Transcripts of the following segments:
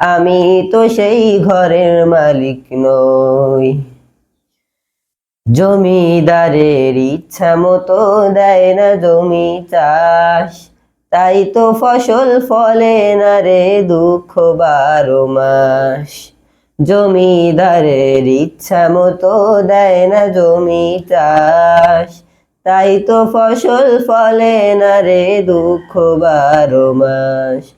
আমি তো সেই ঘরের মালিক নই। জমিদারের ইচ্ছা মতো দেয় না জমি চাষ। তাই তো ফসল ফলে না রে দুঃখ বারো মাস। জমিদারের ইচ্ছা মতো দেয় না জমি চাষ। তাই তো ফসল ফলে না রে দুঃখ বারো মাস।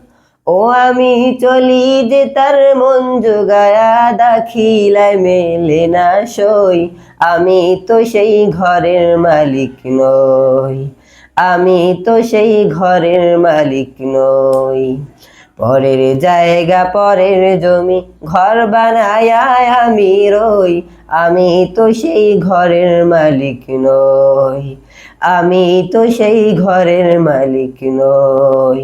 ও আমি চলি যে তার মন জোগায়া দাখিলায় মেলে না সই। আমি তো সেই ঘরের মালিক নই। আমি তো সেই ঘরের মালিক নই। পরের জায়গা, পরের জমি, ঘর বানায় আমি রই। আমি তো সেই ঘরের মালিক নই। আমি তো সেই ঘরের মালিক নই।